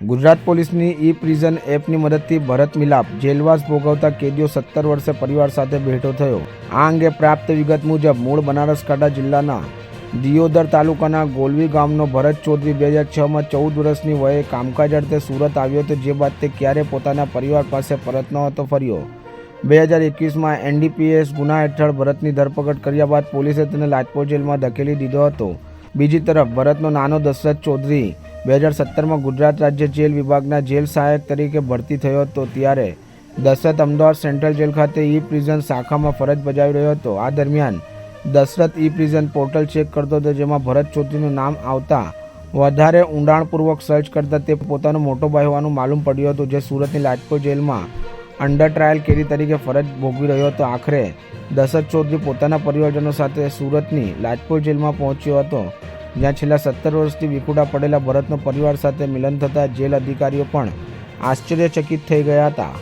ગુજરાત પોલીસની ઈ પ્રિઝન એપની મદદથી ભરત મિલાપ જેલવાસ ભોગવતા કેદીઓ સત્તર વર્ષે પરિવાર સાથે ભેટો થયો. આ અંગે પ્રાપ્ત વિગત મુજબ મૂળ બનાસકાંઠા જિલ્લાના દિયોદર તાલુકાના ગોલવી ગામનો ભરત ચૌધરી બે હજાર છમાં ચૌદ વર્ષની વયે કામકાજ અર્થે સુરત આવ્યો હતો, જે બાદ તે ક્યારે પોતાના પરિવાર પાસે પરત નહોતો ફર્યો. બે હજાર એકવીસમાં એનડીપીએસ ગુના હેઠળ ભરતની ધરપકડ કર્યા બાદ પોલીસે તેને લાજપોર જેલમાં ધકેલી દીધો હતો. બીજી તરફ ભરતનો નાનો દશરથ ચૌધરી બે હજાર સત્તરમાં ગુજરાત રાજ્ય જેલ વિભાગના જેલ સહાયક તરીકે ભરતી થયો હતો. ત્યારે દશરથ અમદાવાદ સેન્ટ્રલ જેલ ખાતે ઈ પ્રિઝન શાખામાં ફરજ બજાવી રહ્યો હતો. આ દરમિયાન Dashrath e prison portal check કરતો હતો, જેમાં ભરત ચોધરીનું નામ આવતા વધારે ઊંડાણપૂર્વક સર્ચ કરતા તે પોતાનો મોટો ભાઈ હોવાનું માલુમ પડ્યું હતું, જે સુરતની લાજપોર જેલમાં અંડર ટ્રાયલ કેદી તરીકે ફરજ ભોગવી રહ્યો હતો. આખરે દશરથ ચૌધરી પોતાના પરિવારજનો સાથે સુરતની લાજપોર જેલમાં પહોંચ્યો હતો. જ્યાં છેલ્લા સત્તર વર્ષથી વિખુટા પડેલા ભરતનો પરિવાર સાથે મિલન થતાં જેલ અધિકારીઓ પણ આશ્ચર્યચકિત થઈ ગયા હતા.